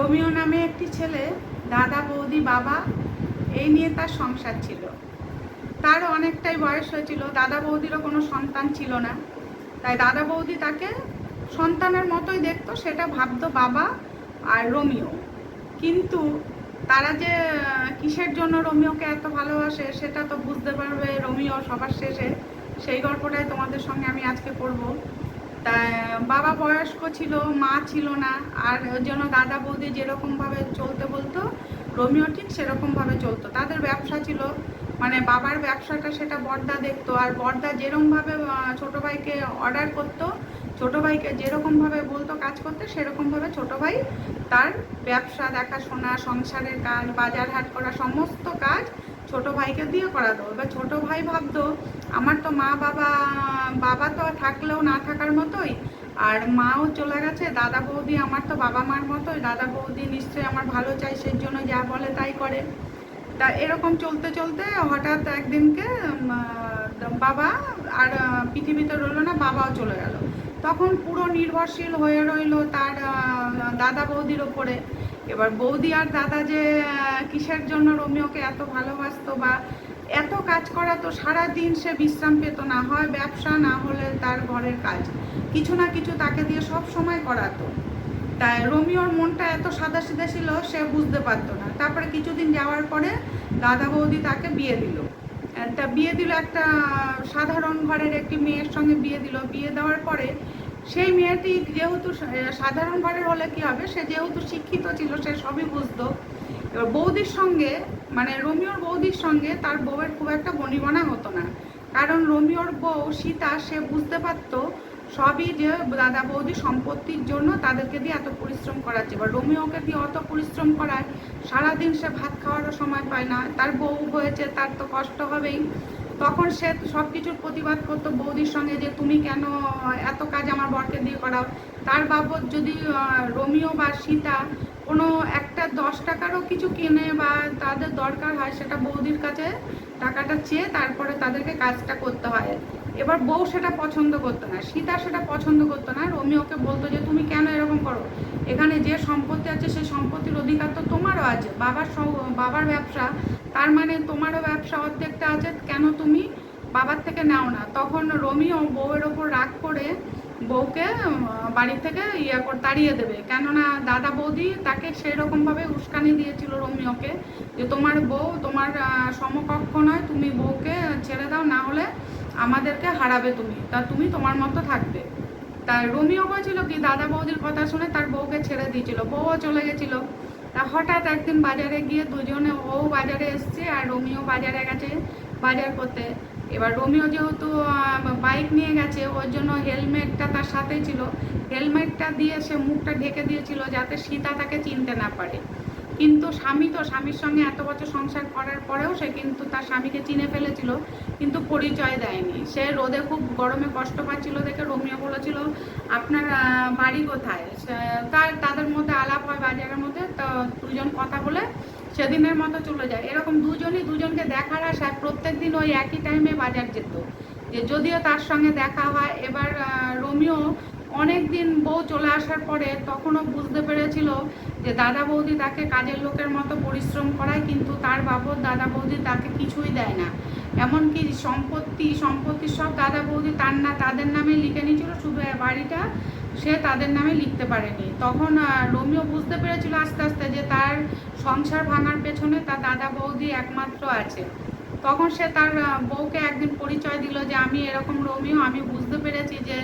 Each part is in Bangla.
রোমিও নামে একটি ছেলে, দাদা বৌদি বাবা, এই নিয়ে তার সংসার ছিল। তার অনেকটাই বয়স হয়েছিল। দাদা বৌদিরও কোনো সন্তান ছিল না। তাই দাদা বৌদি তাকে সন্তানের মতোই দেখতো, সেটা ভাবতো বাবা আর রোমিও। কিন্তু তারা যে, কিসের জন্য রোমিওকে এত ভালোবাসে, সেটা তো বুঝতে পারবে রোমিও সবার শেষে। সেই গল্পটাই তোমাদের সঙ্গে আমি আজকে করব তা, বাবা বয়স্ক ছিল, মা ছিল না, আর ওর জন্য দাদা বৌদি যেরকমভাবে চলতে বলতো, রোমিও ঠিক সেরকমভাবে চলতো। তাদের ব্যবসা ছিল মানে বাবার ব্যবসাটা সেটা বর্দা দেখতো, আর বর্দা যেরকমভাবে ছোট ভাইকে অর্ডার করতো, ছোট ভাইকে যেরকমভাবে বলতো কাজ করতে সেরকমভাবে ছোট ভাই তার ব্যবসা, দেখাশোনা, সংসারের কাজ বাজার হাট করা, সমস্ত কাজ ছোট ভাইকে দিয়ে করাতো এবার ছোট ভাই ভাবতো, আমার তো মা বাবা বাবা তো থাকলেও না থাকার মতোই, আর মাও চলে গেছে, দাদা বৌদি আমার তো বাবা মার মতোই, দাদা বৌদি নিশ্চয়ই আমার ভালো চাই সেই জন্য যা বলে তাই করে। তা এরকম চলতে চলতে হঠাৎ একদিনকে বাবা আর পৃথিবীতে রইল না, বাবাও চলে গেল। তখন পুরো নির্ভরশীল হয়ে রইল তার দাদা বৌদির ওপরে। এবার বৌদি আর দাদা যে কিসের জন্য রোমিওকে এত ভালোবাসতো বা এত কাজ করাতো সারা দিন সে বিশ্রাম পেত না। হয় ব্যবসা, না হলে তার ঘরের কাজ। কিছু না কিছু তাকে দিয়ে সব সময় করাতো। তাই রোমিওর মনটা এত সাদা সিধা ছিল, সে বুঝতে পারতো না। তারপরে কিছুদিন যাওয়ার পরে দাদা বৌদি তাকে বিয়ে দিল। তা বিয়ে দিল একটা সাধারণ ঘরের একটি মেয়ের সঙ্গে বিয়ে দিল। বিয়ে দেওয়ার পরে সেই মেয়েটি যেহেতু সাধারণ ঘরের হলে কি হবে? সে যেহেতু শিক্ষিত ছিল, সে সবই বুঝতো। এবার বৌদির সঙ্গে মানে রোমিওর বৌদির সঙ্গে তার বউয়ের খুব একটা বনিবনা হতো না। কারণ রোমিওর বউ সীতা, সে বুঝতে পারতো সবই যে দাদা বৌদি সম্পত্তির জন্য তাদেরকে দিয়ে এত পরিশ্রম করাচ্ছে। এবার রোমিওকে দিয়ে অত পরিশ্রম করায়, সারাদিন সে ভাত খাওয়ারও সময় পায় না। তার বউ হয়েছে, তার তো কষ্ট হবেই। তখন সে সব কিছুর প্রতিবাদ করতো বৌদির সঙ্গে যে, তুমি কেন এত কাজ আমার বরকে দিয়ে করাও? তার বাবদ যদি রোমিও বা সীতা কোনো একটা দশ টাকারও কিছু কিনে বা তাদের দরকার হয়, সেটা বৌদির কাছে টাকাটা চেয়ে তারপরে তাদেরকে কাজটা করতে হয়। এবার বউ সেটা পছন্দ করতো না, সীতা সেটা পছন্দ করতো না রোমিওকে বলতো যে, তুমি কেন এরকম করো? এখানে যে সম্পত্তি আছে, সেই সম্পত্তির অধিকার তো তোমারও আছে। বাবার বাবার ব্যবসা, তার মানে তোমারও ব্যবসা অর্ধেকটা আছে, কেন তুমি বাবার থেকে নাও না? তখন রোমিও বউয়ের ওপর রাগ করে বউকে বাড়ি থেকে ইয়ে করে, তাড়িয়ে দেবে। কেননা দাদা বৌদি তাকে সেই রকমভাবে উস্কানি দিয়েছিল রোমিওকে যে, তোমার বউ তোমার সমকক্ষ নয়, তুমি বউকে ছেড়ে দাও, না হলে আমাদেরকে হারাবে তুমি। তা তুমি তোমার মতো থাকবে। তার রোমিও বলছিল কি, দাদা বৌদির কথা শুনে তার বউকে ছেড়ে দিয়েছিল। বউও চলে গেছিল। তা হঠাৎ একদিন বাজারে গিয়ে দুজনে, ও বাজারে এসছে আর রোমিও বাজারে গেছে বাজার করতে। এবার রোমিও যেহেতু বাইক নিয়ে গেছে, ওর জন্য হেলমেটটা তার সাথে ছিল। হেলমেটটা দিয়ে সে মুখটা ঢেকে দিয়েছিল যাতে সীতা তাকে চিনতে না পারে। কিন্তু স্বামী তো স্বামীর সঙ্গে এত বছর সংসার করার পরেও সে কিন্তু তার স্বামীকে চিনে ফেলেছিল, কিন্তু পরিচয় দেয়নি। সে রোদে খুব গরমে কষ্ট পাচ্ছিল দেখে রোমিও বলেছিল, আপনার বাড়ি কোথায়? তার তাদের মধ্যে আলাপ হয় বাজারের মধ্যে, তো দুজন কথা বলে সেদিনের মতো চলে যায়। এরকম দুজনই দুজনকে দেখার আশায় প্রত্যেক দিন ওই একই টাইমে বাজার যেত। যে যদিও তার সঙ্গে দেখা হয়, এবার রোমিও অনেক দিন বউ চলে আসার পরে তখনও বুঝতে পেরেছিল যে দাদা বৌদি তাকে কাজের লোকের মতো পরিশ্রম করায়, কিন্তু তার বাবদ দাদা বৌদি তাকে কিছুই দেয় না। এমনকি সম্পত্তি সম্পত্তি সব দাদা বৌদি তার না, তাদের নামে লিখে নিয়েছিল, শুধু বাড়িটা সে তাদের নামে লিখতে পারেনি। তখন রোমিও বুঝতে পেরেছিল আস্তে আস্তে যে তার সংসার ভাঙার পেছনে তার দাদা বৌদি একমাত্র আছে। তখন সে তার বউকে একদিন পরিচয় দিল যে আমি এরকম রোমিও, আমি বুঝতে পেরেছি যে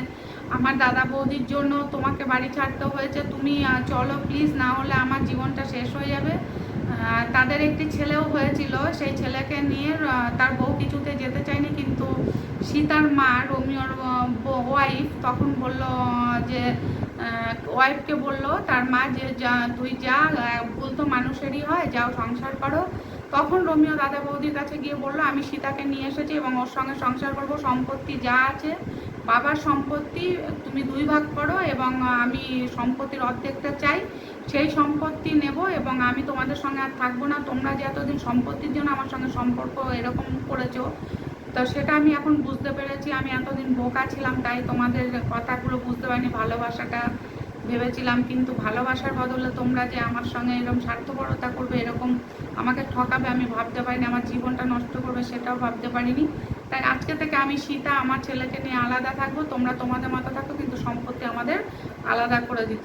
আমার দাদা বৌদির জন্য তোমাকে বাড়ি ছাড়তে হয়েছে, তুমি চলো প্লিজ না হলে আমার জীবনটা শেষ হয়ে যাবে। তাদের একটি ছেলেও হয়েছিল, সেই ছেলেকে নিয়ে তার বউ কিছুতে যেতে চায়নি, কিন্তু সীতার মা, রোমিওর ওয়াইফ তখন বলল যে ওয়াইফকে বলল, তার মা যে যা, তুই যা ভুল তো মানুষেরই হয়, যাও সংসার করো। তখন রোমিও দাদা বৌদির কাছে গিয়ে বলল, আমি সীতাকে নিয়ে এসেছি এবং ওর সঙ্গে সংসার করব, সম্পত্তি যা আছে বাবার সম্পত্তি তুমি দুই ভাগ করো এবং আমি সম্পত্তির অর্ধেকটা চাই, সেই সম্পত্তি নেব এবং আমি তোমাদের সঙ্গে আর থাকব না। তোমরা যে এতদিন সম্পত্তির জন্য আমার সঙ্গে সম্পর্ক এরকম করেছ, তো সেটা আমি এখন বুঝতে পেরেছি। আমি এতদিন বোকা ছিলাম, তাই তোমাদের কথাগুলো বুঝতে পারিনি, ভালোবাসাটা ভেবেছিলাম। কিন্তু ভালোবাসার বদলে তোমরা যে আমার সঙ্গে এরকম স্বার্থপরতা করবে, এরকম আমাকে ঠকাবে, আমি ভাবতে পারিনি। আমার জীবনটা নষ্ট করবে, সেটাও ভাবতে পারিনি। তাই আজকে থেকে আমি সীতা, আমার ছেলেকে নিয়ে আলাদা থাকব, তোমরা তোমাদের মতো থাকো, কিন্তু সম্পত্তি আমাদের আলাদা করে দিতে